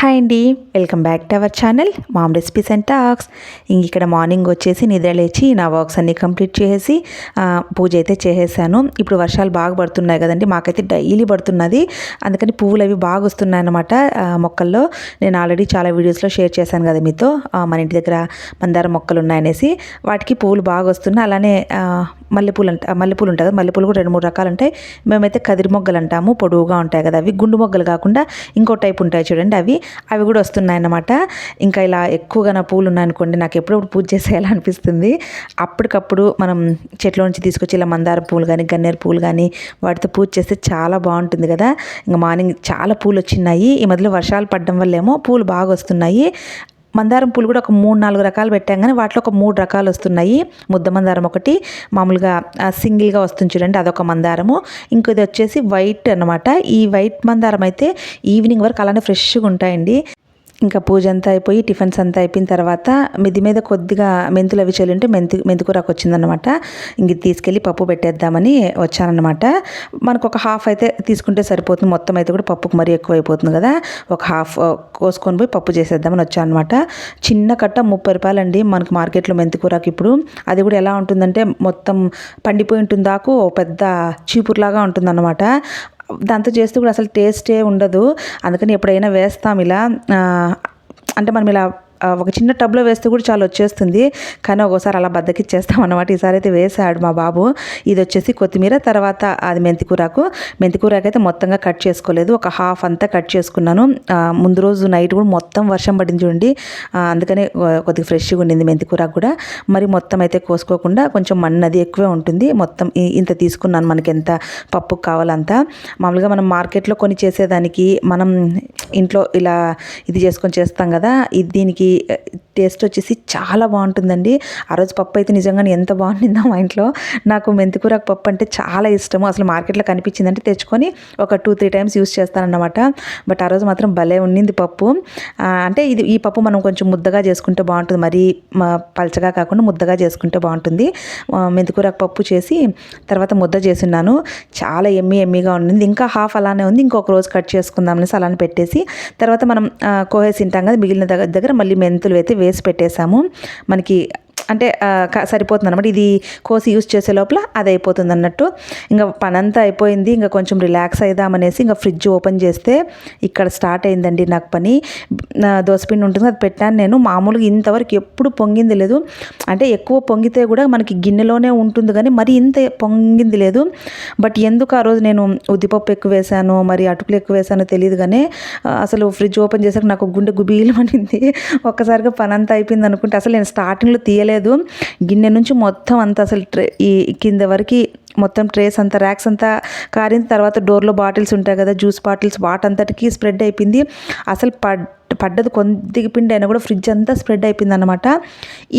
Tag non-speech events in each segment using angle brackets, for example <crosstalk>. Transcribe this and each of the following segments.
Hi అండి welcome back to our channel mom recipes and talks ఇంక ఇక్కడ morning వచ్చేసి నిద్ర లేచి నా వర్క్స్ అన్ని కంప్లీట్ చేసేసి పూజ అయితే చేసేసాను. ఇప్పుడు వర్షాలు బాగా పడుతున్నాయి కదండి మాకైతే డైలీ పడుతున్నది. అందుకని పువ్వులు అవి బాగా వస్తున్నాయి అన్నమాట మొక్కల్లో. నేను ఆల్రెడీ చాలా వీడియోస్లో షేర్ చేశాను కదా మీతో మన ఇంటి దగ్గర మందార మొక్కలు ఉన్నాయనేసి. వాటికి పువ్వులు బాగా వస్తున్నాయి అలానే మల్లెపూలు అంట మల్లెపూలు ఉంటాయి కదా మల్లెపూలు కూడా రెండు మూడు రకాలు ఉంటాయి. మేమైతే కదిరి మొగ్గలు అంటాము పొడవుగా ఉంటాయి కదా అవి గుండు మొగ్గలు కాకుండా ఇంకో టైప్ ఉంటాయి చూడండి అవి. అవి కూడా వస్తున్నాయి అన్నమాట ఇంకా ఇలా ఎక్కువగా నా పూలు ఉన్నాయనుకోండి నాకు ఎప్పుడప్పుడు పూజ చేసేయాలి అనిపిస్తుంది అప్పటికప్పుడు మనం చెట్ల నుంచి తీసుకొచ్చి ఇలా మందార పూలు కానీ గన్నేరు పూలు కానీ వాటితో పూజ చేస్తే చాలా బాగుంటుంది కదా. ఇంకా మార్నింగ్ చాలా పూలు వచ్చినాయి ఈ మధ్యలో వర్షాలు పడడం వల్ల ఏమో పూలు బాగా వస్తున్నాయి. మందారం పూలు కూడా ఒక మూడు నాలుగు రకాలు పెట్టాం కానీ వాటిలో ఒక మూడు రకాలు వస్తున్నాయి. ముద్ద మందారం ఒకటి మామూలుగా సింగిల్గా వస్తుంది చూడండి అదొక మందారము. ఇంకోది వచ్చేసి వైట్ అన్నమాట. ఈ వైట్ మందారం అయితే ఈవినింగ్ వరకు అలానే ఫ్రెష్గా ఉంటాయండి. ఇంకా పూజ అంతా అయిపోయి టిఫిన్స్ అంతా అయిపోయిన తర్వాత మిది మీద కొద్దిగా మెంతులు అవి చల్లుంటే మెంతు మెంతుకూరకు వచ్చిందనమాట ఇంక తీసుకెళ్ళి పప్పు పెట్టేద్దామని వచ్చానమాట మనకు ఒక హాఫ్ అయితే తీసుకుంటే సరిపోతుంది. మొత్తం అయితే కూడా పప్పుకు మరీ ఎక్కువ అయిపోతుంది కదా. ఒక హాఫ్ కోసుకొని పోయి పప్పు చేసేద్దామని వచ్చానమాట చిన్న కట్ట ముప్పై రూపాయలు అండి మనకు మార్కెట్లో మెంతికూరకు ఇప్పుడు. అది కూడా ఎలా ఉంటుందంటే మొత్తం పండిపోయి ఉంటుంది దాకు పెద్ద చీపురులాగా ఉంటుందన్నమాట. దాంతో చేస్తే కూడా అసలు టేస్టే ఉండదు. అందుకని ఎప్పుడైనా వేస్తాం ఇలా. అంటే మనం ఇలా ఒక చిన్న టబ్లో వేస్తే కూడా చాలా వచ్చేస్తుంది. కానీ ఒక్కోసారి అలా బద్దకిచ్చేస్తాం అనమాట ఈసారి అయితే వేసాడు మా బాబు. ఇది వచ్చేసి కొత్తిమీర తర్వాత అది మెంతికూరకు. మెంతికూరకు అయితే మొత్తంగా కట్ చేసుకోలేదు. ఒక హాఫ్ అంతా కట్ చేసుకున్నాను. ముందు రోజు నైట్ కూడా మొత్తం వర్షం పడింది చూడండి. అందుకనే కొద్దిగా ఫ్రెష్గా ఉండింది మెంతికూరకు కూడా. మరి మొత్తం అయితే కోసుకోకుండా కొంచెం మన్నది ఎక్కువే ఉంటుంది. మొత్తం ఇంత తీసుకున్నాను మనకి ఎంత పప్పు కావాలంతా. మామూలుగా మనం మార్కెట్లో కొని చేసేదానికి మనం ఇంట్లో ఇలా ఇది చేసుకొని చేస్తాం కదా. ఇది దీనికి the టేస్ట్ వచ్చేసి చాలా బాగుంటుందండి. ఆ రోజు పప్పు అయితే నిజంగానే ఎంత బాగుంటుందో మా ఇంట్లో. నాకు మెంతికూరకు పప్పు అంటే చాలా ఇష్టము. అసలు మార్కెట్లో కనిపించిందంటే తెచ్చుకొని ఒక టూ త్రీ టైమ్స్ యూస్ చేస్తానన్నమాట. బట్ ఆ రోజు మాత్రం భలే ఉండింది పప్పు. అంటే ఇది ఈ పప్పు మనం కొంచెం ముద్దగా చేసుకుంటే బాగుంటుంది. మరీ పలచగా కాకుండా ముద్దగా చేసుకుంటే బాగుంటుంది. మెంతికూరకు పప్పు చేసి తర్వాత ముద్ద చేసిన్నాను. చాలా ఎమ్మి ఎమ్మిగా ఉండింది. ఇంకా హాఫ్ అలానే ఉంది. ఇంకొక రోజు కట్ చేసుకుందాం అనేసి అలానే పెట్టేసి తర్వాత మనం కోహేసి తింటాం కదా మిగిలిన దగ్గర దగ్గర మళ్ళీ మెంతులు అయితే వేసి పెట్టేశాము. మనకి అంటే సరిపోతుంది అనమాట ఇది కోసి యూస్ చేసే లోపల అది అయిపోతుంది అన్నట్టు ఇంకా పనంతా అయిపోయింది. ఇంకా కొంచెం రిలాక్స్ అయిదామనేసి ఇంకా ఫ్రిడ్జ్ ఓపెన్ చేస్తే ఇక్కడ స్టార్ట్ అయిందండి నాకు పని. నా దోసపిండి ఉంటుంది అది పెట్టాను నేను. మామూలుగా ఇంతవరకు ఎప్పుడు పొంగింది లేదు. అంటే ఎక్కువ పొంగితే కూడా మనకి గిన్నెలోనే ఉంటుంది కానీ మరి ఇంత పొంగింది లేదు. బట్ ఎందుకు ఆ రోజు నేను ఉద్దిపప్పు ఎక్కువ వేసాను మరి అటుకులు ఎక్కువ వేసానో తెలియదు కానీ అసలు ఫ్రిడ్జ్ ఓపెన్ చేశాక నాకు గుండె గుబీలు అనింది ఒక్కసారిగా పనంతా అయిపోయింది అనుకుంటే అసలు నేను స్టార్టింగ్లో తీయలేదు. గిన్నె నుంచి మొత్తం అంతా అసలు ట్రే ఈ కింద వరకు మొత్తం ట్రేస్ అంతా ర్యాక్స్ అంతా కారిన తర్వాత డోర్లో బాటిల్స్ ఉంటాయి కదా జ్యూస్ బాటిల్స్ వాటంతటికి స్ప్రెడ్ అయిపోయింది. అసలు పడ్ పడ్డది కొద్దిగా పిండి అయినా కూడా ఫ్రిడ్జ్ అంతా స్ప్రెడ్ అయిపోయింది అనమాట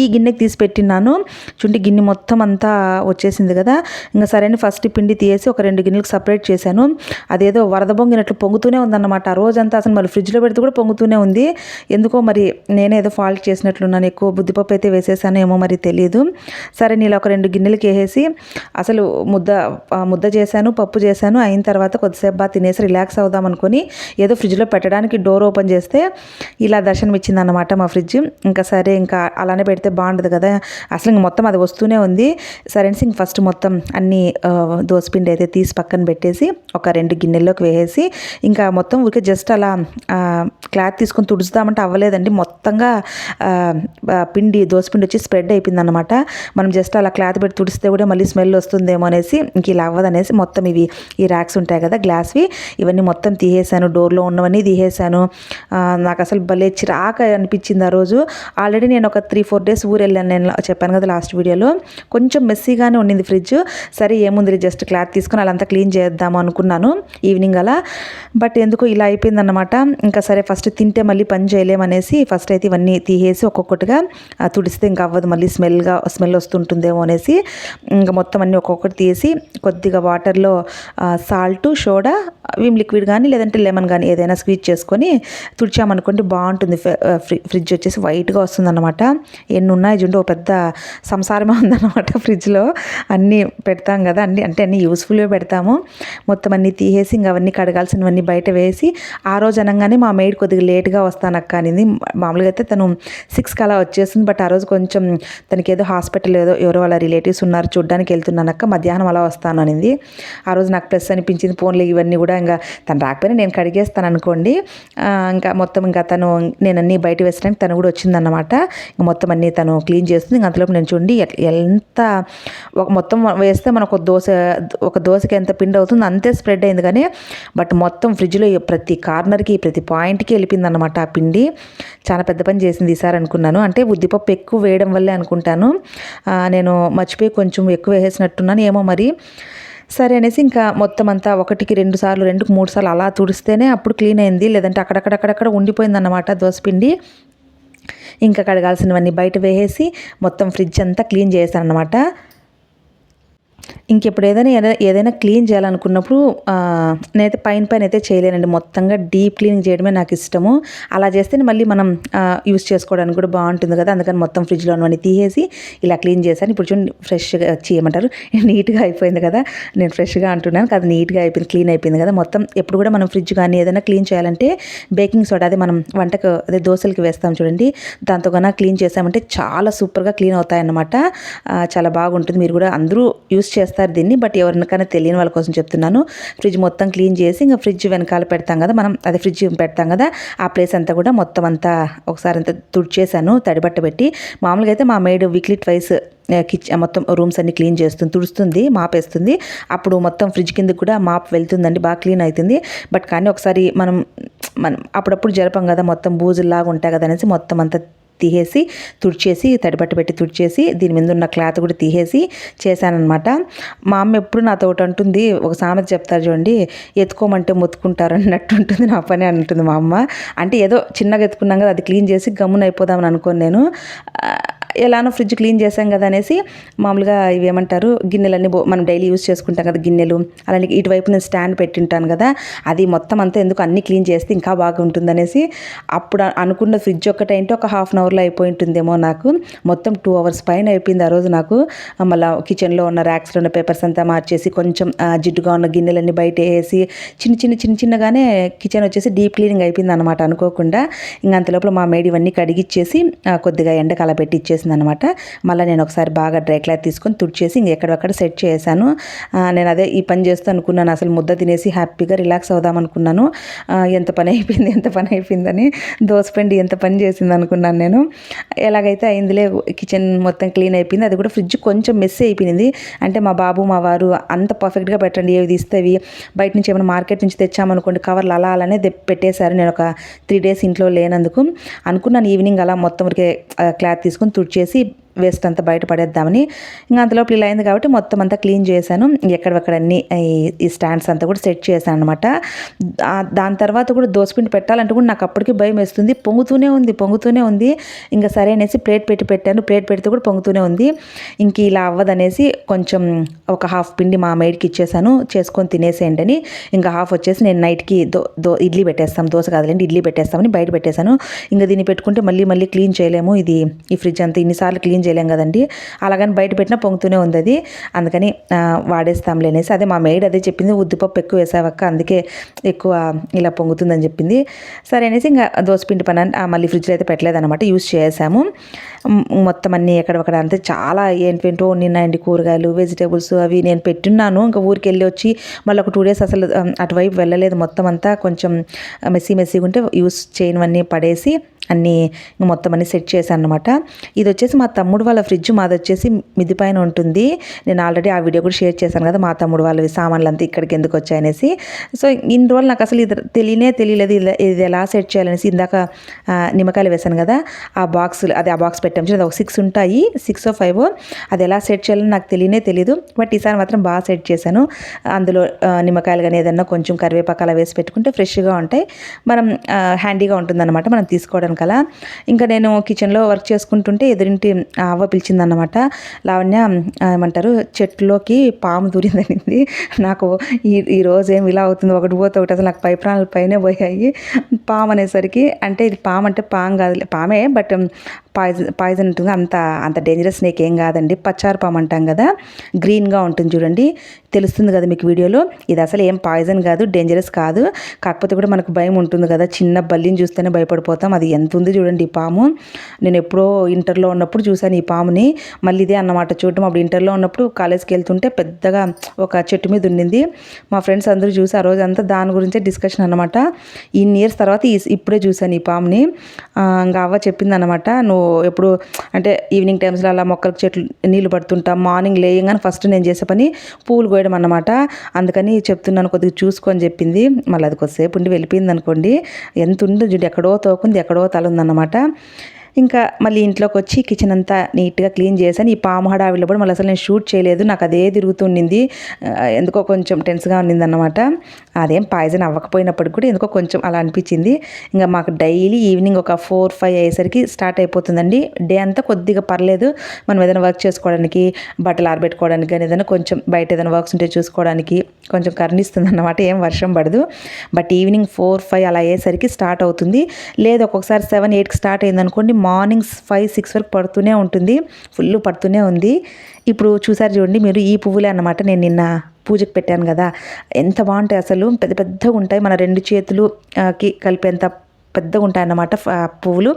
ఈ గిన్నెకి తీసి పెట్టినాను చుండి గిన్నె మొత్తం అంతా వచ్చేసింది కదా. ఇంకా సరైన ఫస్ట్ పిండి తీసి ఒక రెండు గిన్నెలకు సపరేట్ చేశాను. అదేదో వరద పొంగినట్లు పొంగుతూనే ఉందన్నమాట. ఆ రోజంతా అసలు మరి ఫ్రిడ్జ్లో పెడితే కూడా పొంగుతూనే ఉంది. ఎందుకో మరి నేనే ఏదో ఫాల్ట్ చేసినట్లున్నాను. ఎక్కువ బుద్ధిపప్పు అయితే వేసేసాను ఏమో మరి తెలియదు సరే నేను ఒక రెండు గిన్నెలకి వేసేసి అసలు ముద్ద ముద్ద చేశాను పప్పు చేశాను. అయిన తర్వాత కొద్దిసేపు బాగా తినేసి రిలాక్స్ అవుదాం అనుకొని ఏదో ఫ్రిడ్జ్లో పెట్టడానికి డోర్ ఓపెన్ చేస్తే ఇలా దర్శనం ఇచ్చిందన్నమాట మా ఫ్రిడ్జ్. ఇంకా సరే ఇంకా అలానే పెడితే బాగుండదు కదా. అసలు ఇంక మొత్తం అది వస్తూనే ఉంది. సరే ఇంక ఫస్ట్ మొత్తం అన్ని దోసపిండి అయితే తీసి పక్కన పెట్టేసి ఒక రెండు గిన్నెల్లోకి వేసేసి ఇంకా మొత్తం ఊరికే జస్ట్ అలా క్లాత్ తీసుకొని తుడుచుదామంటే అవ్వలేదండి. మొత్తంగా పిండి దోసపిండి వచ్చి స్ప్రెడ్ అయిపోయింది అనమాట మనం జస్ట్ అలా క్లాత్ పెట్టి తుడిస్తే కూడా మళ్ళీ స్మెల్ వస్తుందేమో అనేసి ఇంక ఇలా అవ్వదనేసి మొత్తం ఇవి ఈ ర్యాక్స్ ఉంటాయి కదా గ్లాస్వి. ఇవన్నీ మొత్తం తీసేసాను. డోర్లో ఉన్నవన్నీ తీసేసాను. నాకు నాకు అసలు భలే చిరాక అనిపించింది ఆ రోజు. ఆల్రెడీ నేను ఒక త్రీ ఫోర్ డేస్ ఊరు వెళ్ళాను నేను చెప్పాను కదా లాస్ట్ వీడియోలో కొంచెం మెస్సీగానే ఉండింది ఫ్రిడ్జ్ సరే ఏముంది జస్ట్ క్లాత్ తీసుకొని అలా అంతా క్లీన్ చేద్దాము అనుకున్నాను ఈవినింగ్ అలా. బట్ ఎందుకు ఇలా అయిపోయిందన్నమాట. ఇంకా సరే ఫస్ట్ తింటే మళ్ళీ పని చేయలేమనేసి ఫస్ట్ అయితే ఇవన్నీ తీసేసి ఒక్కొక్కటిగా తుడిస్తే ఇంకా అవ్వదు. మళ్ళీ స్మెల్గా స్మెల్ వస్తుంటుందేమో అనేసి ఇంకా మొత్తం అన్నీ ఒక్కొక్కటి తీసి కొద్దిగా వాటర్లో సాల్ట్ సోడా విమ్ లిక్విడ్ కానీ లేదంటే లెమన్ కానీ ఏదైనా స్క్వీజ్ చేసుకొని తుడిచామనుకో అనుకోండి బాగుంటుంది. ఫ్రి- ఫ్రిడ్జ్ వచ్చేసి వైట్గా వస్తుంది అనమాట ఎన్ని ఉన్నాయి చూడండి ఒక పెద్ద సంసారమే ఉందన్నమాట ఫ్రిడ్జ్లో. అన్నీ పెడతాం కదా అన్ని అంటే అన్ని యూస్ఫుల్గా పెడతాము. మొత్తం అన్నీ తీసేసి ఇంకా అవన్నీ కడగాల్సినవన్నీ బయట వేసి ఆ రోజు అనగానే మా మెయిడ్ కొద్దిగా లేట్గా వస్తానక్క అనింది. మామూలుగా అయితే తను సిక్స్కి అలా వచ్చేస్తుంది బట్ ఆ రోజు కొంచెం తనకి ఏదో హాస్పిటల్ ఏదో ఎవరో వాళ్ళ రిలేటివ్స్ ఉన్నారు చూడ్డానికి వెళ్తున్నానక్క మధ్యాహ్నం అలా వస్తాను అనింది. ఆ రోజు నాకు ప్లస్ అనిపించింది ఫోన్లు ఇవన్నీ కూడా ఇంకా తను రాకపోయినా నేను కడిగేస్తాను అనుకోండి. ఇంకా మొత్తం ఇంకా తను నేను అన్నీ బయట వేసడానికి తను కూడా వచ్చిందన్నమాట. ఇంక మొత్తం అన్నీ తను క్లీన్ చేస్తుంది. ఇంకా అంతలోపు నేను చూడండి ఎంత ఒక మొత్తం వేస్తే మనకు ఒక దోశ ఒక దోశకి ఎంత పిండి అవుతుందో అంతే స్ప్రెడ్ అయింది కానీ బట్ మొత్తం ఫ్రిడ్జ్లో ప్రతి కార్నర్కి ప్రతి పాయింట్కి వెళ్ళిపోయింది అనమాట ఆ పిండి. చాలా పెద్ద పని చేసింది ఈసారి అనుకున్నాను. అంటే ఉద్దిపప్పు ఎక్కువ వేయడం వల్లే అనుకుంటాను. నేను మర్చిపోయి కొంచెం ఎక్కువ వేసేసినట్టున్నాను. ఏమో మరి సరే అనేసి ఇంకా మొత్తం అంతా ఒకటికి రెండు సార్లు రెండుకి మూడు సార్లు అలా తుడిస్తేనే అప్పుడు క్లీన్ అయింది. లేదంటే అక్కడక్కడక్కడక్కడ ఉండిపోయింది అన్నమాట దోసపిండి. ఇంకా కడగాల్సినవన్నీ బయట వేసేసి మొత్తం ఫ్రిడ్జ్ అంతా క్లీన్ చేశాను అనమాట ఇంకెప్పుడు ఏదైనా ఏదైనా క్లీన్ చేయాలనుకున్నప్పుడు నేనైతే పైన పైన అయితే చేయలేనండి. మొత్తంగా డీప్ క్లీనింగ్ చేయడమే నాకు ఇష్టము. అలా చేస్తే మళ్ళీ మనం యూస్ చేసుకోవడానికి కూడా బాగుంటుంది కదా. అందుకని మొత్తం ఫ్రిడ్జ్లో ఉన్నవన్నీ తీసేసి ఇలా క్లీన్ చేశాను. ఇప్పుడు చూడండి ఫ్రెష్గా చేయమంటారు. <laughs> నీట్గా అయిపోయింది కదా. నేను ఫ్రెష్గా అంటున్నాను అది నీట్గా అయిపోయింది క్లీన్ అయిపోయింది కదా. మొత్తం ఎప్పుడు కూడా మనం ఫ్రిడ్జ్ కానీ ఏదైనా క్లీన్ చేయాలంటే బేకింగ్ సోడా అదే మనం వంటకు అదే దోశలకి వేస్తాం చూడండి. దాంతో కన్నా క్లీన్ చేసామంటే చాలా సూపర్గా క్లీన్ అవుతాయన్నమాట. చాలా బాగుంటుంది. మీరు కూడా అందరూ యూస్ చేస్తారు దీన్ని బట్ ఎవరికైనా తెలియని వాళ్ళ కోసం చెప్తున్నాను. ఫ్రిడ్జ్ మొత్తం క్లీన్ చేసి ఇంకా ఫ్రిడ్జ్ వెనకాల పెడతాం కదా మనం అదే ఫ్రిడ్జ్ పెడతాం కదా ఆ ప్లేస్ అంతా కూడా మొత్తం అంతా ఒకసారి అంతా తుడిచేసాను తడిబట్ట పెట్టి. మామూలుగా అయితే మా మేడ్ వీక్లీ ట్వైస్ కిచెన్ మొత్తం రూమ్స్ అన్ని క్లీన్ చేస్తుంది తుడుస్తుంది మాపేస్తుంది. అప్పుడు మొత్తం ఫ్రిడ్జ్ కింద కూడా మాప్ వెళ్తుందండి బాగా క్లీన్ అవుతుంది బట్ కానీ ఒకసారి మనం మనం అప్పుడప్పుడు జరపం కదా మొత్తం బూజుల్లాగా ఉంటాయి కదా అనేసి మొత్తం అంతా తీసేసి తుడిచేసి తడిబట్ట పెట్టి తుడిచేసి దీని మీద ఉన్న క్లాత్ కూడా తీసేసి చేశానమాట మా అమ్మ ఎప్పుడు నాతో ఒకటి అంటుంది ఒక సామెత చెప్తారు చూడండి ఎత్తుకోమంటే మొత్తుకుంటారు అన్నట్టు ఉంటుంది నా పని అంటుంది మా అమ్మ. అంటే ఏదో చిన్నగా ఎత్తుకున్నాం కదా అది క్లీన్ చేసి గమ్మున అయిపోదామని అనుకోను నేను. ఎలానో ఫ్రిడ్జ్ క్లీన్ చేసాం కదా అనేసి మామూలుగా ఇవి ఏమంటారు గిన్నెలన్నీ మనం డైలీ యూస్ చేసుకుంటాం కదా గిన్నెలు. అలానే ఇటువైపు నేను స్టాండ్ పెట్టింటాను కదా అది మొత్తం అంతా ఎందుకు అన్ని క్లీన్ చేస్తే ఇంకా బాగుంటుందనేసి అప్పుడు అనుకున్న ఫ్రిడ్జ్ ఒక్కటైంటే ఒక హాఫ్ అన్ అవర్లో అయిపోయి ఉంటుందేమో నాకు. మొత్తం టూ అవర్స్ పైన అయిపోయింది ఆ రోజు నాకు. మళ్ళీ మళ్ళా కిచెన్లో ఉన్న ర్యాక్స్లో ఉన్న పేపర్స్ అంతా మార్చేసి కొంచెం జిడ్డుగా ఉన్న గిన్నెలన్నీ బయట వేసి చిన్న చిన్న చిన్న చిన్నగానే కిచెన్ వచ్చేసి డీప్ క్లీనింగ్ అయిపోయింది అనమాట అనుకోకుండా. ఇంకా అంతలోపల మా మేడి ఇవన్నీ కడిగిచ్చేసి కొద్దిగా ఎండకు అలా పెట్టి అనమాట మళ్ళీ నేను ఒకసారి బాగా డ్రై క్లాత్ తీసుకొని తుడిచేసి ఇంక ఎక్కడెక్కడ సెట్ చేశాను. నేను అదే ఈ పని చేస్తూ అనుకున్నాను. అసలు ముద్ద తినేసి హ్యాపీగా రిలాక్స్ అవుదాం అనుకున్నాను. ఎంత పని అయిపోయింది ఎంత పని అయిపోయిందని దోసపిండి ఎంత పని చేసింది అనుకున్నాను నేను. ఎలాగైతే అయిందిలే కిచెన్ మొత్తం క్లీన్ అయిపోయింది. అది కూడా ఫ్రిడ్జ్ కొంచెం మెస్సీ అయిపోయింది. అంటే మా బాబు మా వారు అంత పర్ఫెక్ట్గా పెట్టండి ఏవి తీస్తేవి. బయట నుంచి ఏమైనా మార్కెట్ నుంచి తెచ్చామనుకోండి కవర్లు అలా అలానే పెట్టేశారు. నేను ఒక త్రీ డేస్ ఇంట్లో లేనందుకు. అనుకున్నాను ఈవినింగ్ అలా మొత్తం వరకే క్లాత్ తీసుకొని చేసి వేస్ట్ అంతా బయట పడేద్దామని. ఇంకా అంతలోపు ఇలా అయింది కాబట్టి మొత్తం అంతా క్లీన్ చేశాను. ఎక్కడెక్కడ అన్ని ఈ- స్టాండ్స్ అంతా కూడా సెట్ చేశాను అనమాట దాని తర్వాత కూడా దోసపిండి పెట్టాలంటే కూడా నాకు అప్పటికి భయం వేస్తుంది. పొంగుతూనే ఉంది పొంగుతూనే ఉంది. ఇంకా సరే అనేసి ప్లేట్ పెట్టి పెట్టాను. ప్లేట్ పెడితే కూడా పొంగుతూనే ఉంది. ఇంక ఇలా అవ్వదనేసి కొంచెం ఒక హాఫ్ పిండి మా మేడికి ఇచ్చేసాను చేసుకొని తినేసేయండి అని. ఇంకా హాఫ్ వచ్చేసి నేను నైట్కి దో దో ఇడ్లీ పెట్టేస్తాం. దోశ కాదులేండి ఇడ్లీ పెట్టేస్తామని బయట పెట్టేశాను. ఇంకా దీన్ని పెట్టుకుంటే మళ్ళీ మళ్ళీ క్లీన్ చేయలేము. ఇది ఈ ఫ్రిడ్జ్ అంతా ఇన్నిసార్లు క్లీన్ చేయలేం కదండి. అలాగని బయట పెట్టినా పొంగుతూనే ఉంది అది అందుకని వాడేస్తాంలే అనేసి అదే మా మేడ్ అదే చెప్పింది. ఉద్దిపప్పు ఎక్కువ వేసావక్క అందుకే ఎక్కువ ఇలా పొంగుతుందని చెప్పింది. సరే అనేసి ఇంకా దోసపిండి పని మళ్ళీ ఫ్రిడ్జ్లో అయితే పెట్టలేదన్నమాట. యూస్ చేసాము. మొత్తం అన్నీ ఎక్కడక్కడ అంతే. చాలా ఏంటంటో నిన్నాయండి కూరగాయలు వెజిటేబుల్స్ అవి నేను పెట్టున్నాను. ఇంకా ఊరికి వెళ్ళి వచ్చి మళ్ళీ ఒక టూ డేస్ అసలు అటువైపు వెళ్ళలేదు. మొత్తం అంతా కొంచెం మెస్సీ మెస్సీగా ఉంటే యూస్ చేయనివన్నీ పడేసి అన్నీ మొత్తం అన్ని సెట్ చేశాను అనమాట ఇది వచ్చేసి మా తమ్ముడు తమ్ముడు వాళ్ళ ఫ్రిడ్జ్ మాది వచ్చేసి మిద్ది పైన ఉంటుంది. నేను ఆల్రెడీ ఆ వీడియో కూడా షేర్ చేశాను కదా మా తమ్ముడు వాళ్ళవి సామాన్లు అంతా ఇక్కడికి ఎందుకు వచ్చాయనేసి. సో ఇన్ని రోజులు నాకు అసలు ఇది తెలియనే తెలియలేదు. ఇలా- ఇది ఎలా సెట్ చేయాలనేసి ఇందాక నిమ్మకాయలు వేశాను కదా ఆ బాక్స్ అది ఆ బాక్స్ పెట్టాం అది ఒక సిక్స్ ఉంటాయి సిక్స్ ఫైవ్ అది ఎలా సెట్ చేయాలని నాకు తెలియనే తెలియదు. బట్ ఈసారి మాత్రం బాగా సెట్ చేశాను. అందులో నిమ్మకాయలు కానీ ఏదన్నా కొంచెం కరివేపాకు అలా వేసి పెట్టుకుంటే ఫ్రెష్గా ఉంటాయి. మనం హ్యాండీగా ఉంటుందన్నమాట మనం తీసుకోవడానికి అలా ఇంకా నేను కిచెన్లో వర్క్ చేసుకుంటుంటే ఎదురింటి అవ్వ పిలిచిందన్నమాట. లావణ్య ఏమంటారు చెట్టులోకి పాము దూరిందనింది. నాకు ఈ ఈ రోజు ఏం ఇలా అవుతుంది ఒకటి పోతే ఒకటి అసలు నాకు పై ప్రాణాలు పైనే పోయాయి. పాము అనేసరికి అంటే ఇది పాము అంటే పాము కాదు పామే బట్ పాయిజన్ పాయిజన్ ఉంటుంది. అంత అంత డేంజరస్ స్నేక్ ఏం కాదండి. పచ్చారు పాము అంటాం కదా గ్రీన్గా ఉంటుంది చూడండి. తెలుస్తుంది కదా మీకు వీడియోలో. ఇది అసలు ఏం పాయిజన్ కాదు డేంజరస్ కాదు. కాకపోతే కూడా మనకు భయం ఉంటుంది కదా చిన్న బల్లిని చూస్తేనే భయపడిపోతాం. అది ఎంత ఉంది చూడండి ఈ పాము. నేను ఎప్పుడో ఇంటర్లో ఉన్నప్పుడు చూసాను చూశాను ఈ పాముని మళ్ళీ ఇదే అన్నమాట చూడటం. అప్పుడు ఇంటర్లో ఉన్నప్పుడు కాలేజ్కి వెళ్తుంటే పెద్దగా ఒక చెట్టు మీద ఉండింది. మా ఫ్రెండ్స్ అందరూ చూసి ఆ రోజు అంతా దాని గురించే డిస్కషన్ అనమాట ఇన్ని ఇయర్స్ తర్వాత ఇప్పుడే చూశాను ఈ పాముని. ఇంకా అవ్వ చెప్పింది అనమాట నువ్వు ఎప్పుడు అంటే ఈవినింగ్ టైమ్స్లో అలా మొక్కలకు చెట్లు నీళ్ళు పడుతుంటా మార్నింగ్ లేయంగానే ఫస్ట్ నేను చేసే పని పూలు కోయడం అన్నమాట. అందుకని చెప్తున్నాను కొద్దిగా చూసుకొని చెప్పింది. మళ్ళీ అది కొద్దిసేపు ఉండి వెళ్ళిపోయింది అనుకోండి. ఎంత ఉందో చూడు ఎక్కడో తోకుంది ఎక్కడో తల ఉందన్నమాట. ఇంకా మళ్ళీ ఇంట్లోకి వచ్చి కిచెన్ అంతా నీట్గా క్లీన్ చేశాను ఈ పాము హడావిలో కూడా మళ్ళీ అసలు నేను షూట్ చేయలేదు. నాకు అదే తిరుగుతుండింది ఎందుకో కొంచెం టెన్స్గా ఉన్నింది అనమాట అదేం పాయిజన్ అవ్వకపోయినప్పటికి కూడా ఎందుకో కొంచెం అలా అనిపించింది. ఇంకా మాకు డైలీ ఈవినింగ్ ఒక ఫోర్ ఫైవ్ అయ్యేసరికి స్టార్ట్ అయిపోతుందండి. డే అంతా కొద్దిగా పర్లేదు. మనం ఏదైనా వర్క్ చేసుకోవడానికి బట్టలు ఆరబెట్టుకోవడానికి కానీ ఏదైనా కొంచెం బయట ఏదైనా వర్క్స్ ఉంటే చూసుకోవడానికి కొంచెం కరుణిస్తుంది అన్నమాట ఏం వర్షం పడదు. బట్ ఈవినింగ్ ఫోర్ ఫైవ్ అలా అయ్యేసరికి స్టార్ట్ అవుతుంది. లేదు ఒక్కొక్కసారి సెవెన్ ఎయిట్కి స్టార్ట్ అయింది అనుకోండి మార్నింగ్ ఫైవ్ సిక్స్ వరకు పడుతూనే ఉంటుంది. ఫుల్ పడుతూనే ఉంది. ఇప్పుడు చూసారు చూడండి మీరు ఈ పువ్వులే అన్నమాట నేను నిన్న పూజకు పెట్టాను కదా. ఎంత బాగుంటాయి అసలు. పెద్ద పెద్దగా ఉంటాయి. మన రెండు చేతులు కి కలిపేంత పెద్దగా ఉంటాయి అన్నమాట పువ్వులు.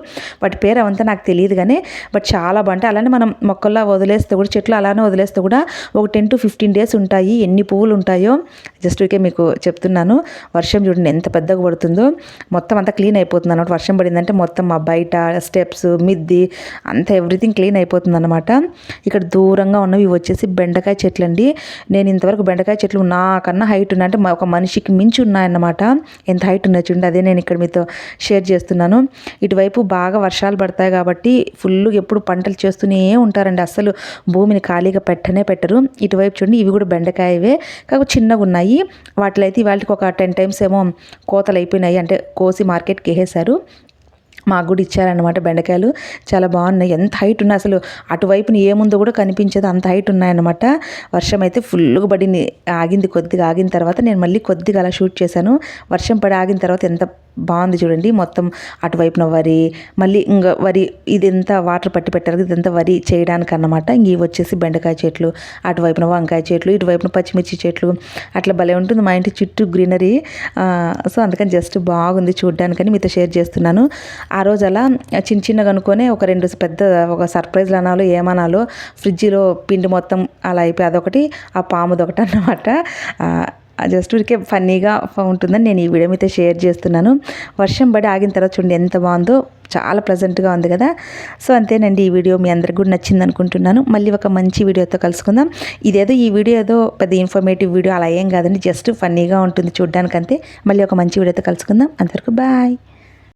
వాటి పేరు అవంతా నాకు తెలియదు కానీ బట్ చాలా బాగుంటాయి. అలానే మనం మొక్కల్లో వదిలేస్తే కూడా చెట్లు అలానే వదిలేస్తే కూడా ఒక టెన్ టు ఫిఫ్టీన్ డేస్ ఉంటాయి. ఎన్ని పువ్వులు ఉంటాయో జస్ట్ ఇకే మీకు చెప్తున్నాను. వర్షం చూడండి ఎంత పెద్దగా పడుతుందో. మొత్తం అంతా క్లీన్ అయిపోతుంది అనమాట వర్షం పడిందంటే మొత్తం మా బయట స్టెప్స్ మిద్ది అంతా ఎవ్రీథింగ్ క్లీన్ అయిపోతుంది అనమాట ఇక్కడ దూరంగా ఉన్నవి వచ్చేసి బెండకాయ చెట్లు అండి నేను ఇంతవరకు బెండకాయ చెట్లు నాకన్నా హైట్ ఉన్నాయి అంటే మా- ఒక మనిషికి మించి ఉన్నాయన్నమాట. ఎంత హైట్ ఉన్నాయి చూడండి అదే నేను ఇక్కడ మీతో షేర్ చేస్తున్నాను. ఇటువైపు బాగా వర్షాలు పడతాయి కాబట్టి ఫుల్ ఎప్పుడు పంటలు చేస్తూనే ఉంటారండి. అస్సలు భూమిని ఖాళీగా పెట్టనే పెట్టరు. ఇటువైపు చూడండి ఇవి కూడా బెండకాయవే. కాకపోతే చిన్నగా ఉన్నాయి. వాటిలో అయితే వాటికి ఒక టెన్ టైమ్స్ ఏమో కోతలు అయిపోయినాయి. అంటే కోసి మార్కెట్కి వేసేశారు. మాకు కూడా ఇచ్చారనమాట బెండకాయలు. చాలా బాగున్నాయి. ఎంత హైట్ ఉన్నాయి అసలు అటువైపున ఏముందో కూడా కనిపించదు. అంత హైట్ ఉన్నాయన్నమాట. వర్షం అయితే ఫుల్గా పడింది. ఆగింది కొద్దిగా ఆగిన తర్వాత నేను మళ్ళీ కొద్దిగా అలా షూట్ చేశాను. వర్షం పడి ఆగిన తర్వాత ఎంత బాగుంది చూడండి. మొత్తం అటువైపున వరి మళ్ళీ ఇంకా వరి ఇదంతా వాటర్ పట్టి పెట్టారు ఇదంతా వరి చేయడానికి అన్నమాట ఇంక ఇవి వచ్చేసి బెండకాయ చెట్లు అటువైపున వంకాయ చెట్లు ఇటువైపున పచ్చిమిర్చి చెట్లు అట్లా భలే ఉంటుంది. మా ఇంటి చుట్టూ గ్రీనరీ సో అందుకని జస్ట్ బాగుంది చూడ్డానికని మీతో షేర్ చేస్తున్నాను. ఆ రోజు అలా చిన్న చిన్నగా అనుకొని ఒక రెండు పెద్ద ఒక సర్ప్రైజ్లు అనాలో ఏమనాలో ఫ్రిడ్జ్లో పిండి మొత్తం అలా అయిపోయి అదొకటి ఆ పాముది ఒకటి అన్నమాట జస్ట్ ఊరికే ఫన్నీగా ఉంటుందని నేను ఈ వీడియో మీతో షేర్ చేస్తున్నాను. వర్షం పడి ఆగిన తర్వాత చూడండి ఎంత బాగుందో. చాలా ప్లజెంట్గా ఉంది కదా. సో అంతేనండి. ఈ వీడియో మీ అందరికి కూడా నచ్చింది అనుకుంటున్నాను మళ్ళీ ఒక మంచి వీడియోతో కలుసుకుందాం. ఇదేదో ఈ వీడియో ఏదో పెద్ద ఇన్ఫర్మేటివ్ వీడియో అలా ఏం కాదండి. జస్ట్ ఫన్నీగా ఉంటుంది చూడ్డానికి అంతే మళ్ళీ ఒక మంచి వీడియోతో కలుసుకుందాం. అంతవరకు బాయ్.